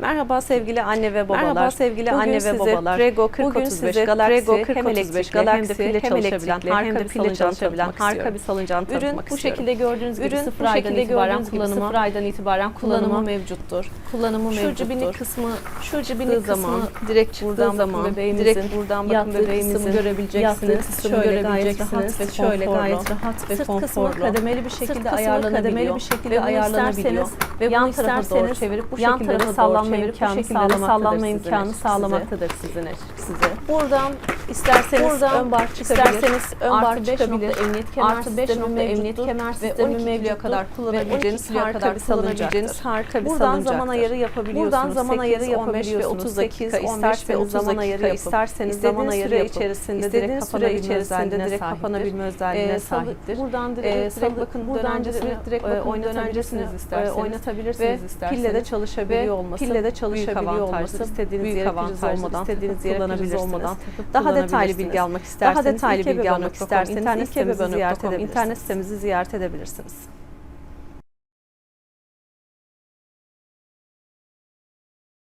Merhaba sevgili anne ve babalar. Merhaba sevgili Bugün anne ve size babalar. Prego Bugün 4035 size Galaxy Prego hem 4035 elektrikli hem de Galaxy hem çalışabilen elektrikli harika hem de bir pille çalışabilen harika istiyorum. bir salıncağını Ürün tanıtmak bu istiyorum. şekilde gördüğünüz gibi Ürün sıfır bu aydan itibaren kullanıma, sıfır aydan itibaren kullanımı kullanıma mevcuttur. kullanımı Şu mevcuttur. cibini kısmı Şu cibini zaman direkt çıktığı zaman bebeğimizin direkt buradan bakın bebeğimizin görebileceksiniz. Şöyle gayet rahat ve şöyle gayet rahat ve Sırt konforlu. kısmı kademeli bir Sırt şekilde kısmı ayarlanabiliyor. kademeli bir şekilde Ve bunu ayarlanabiliyor. isterseniz Ve yan tarafa doğru çevirip bu şekilde doğru sallanma çevirip bu imkanı sağlamaktadır sallanma sizin imkanı için. sağlamaktadır sizin size. Buradan isterseniz Buradan ön bar çıkabilir. isterseniz ön bar çıkabilir. nokta emniyet kemer Artı beş sistemi nokta mevcuttur. emniyet kemer sistemi 12 mevcuttur. kadar kullanabileceğiniz 12 harika bir kullanabileceğiniz salıncak. harika bir Buradan zaman ayarı yapabiliyorsunuz. Buradan zaman ayarı 8, 15 ve yapabiliyorsunuz. 30 dakika 8, 15 ve isterseniz 30 zaman ayarı yapıp isterseniz zaman ayarı içerisinde direkt kapanabilme içerisinde özelliğine direkt sahiptir. kapanabilme özelliğine Ee, salı- sahiptir. Buradan direkt, Ee, bakın dönencesini direkt- e, bakın oynatabilirsiniz dönencesini isterseniz. e, oynatabilirsiniz Ve isterseniz. pille de çalışabiliyor olması pille de çalışabiliyor olması İstediğiniz büyük yere priz avantajdır. olmadan İstediğiniz yere kullanabilirsiniz. olmadan daha detaylı bilgi almak isterseniz Daha detaylı bilgi almak isterseniz internet ilkebebe sitemizi ziyaret nokta com edebilirsiniz. internet sitemizi ziyaret edebilirsiniz.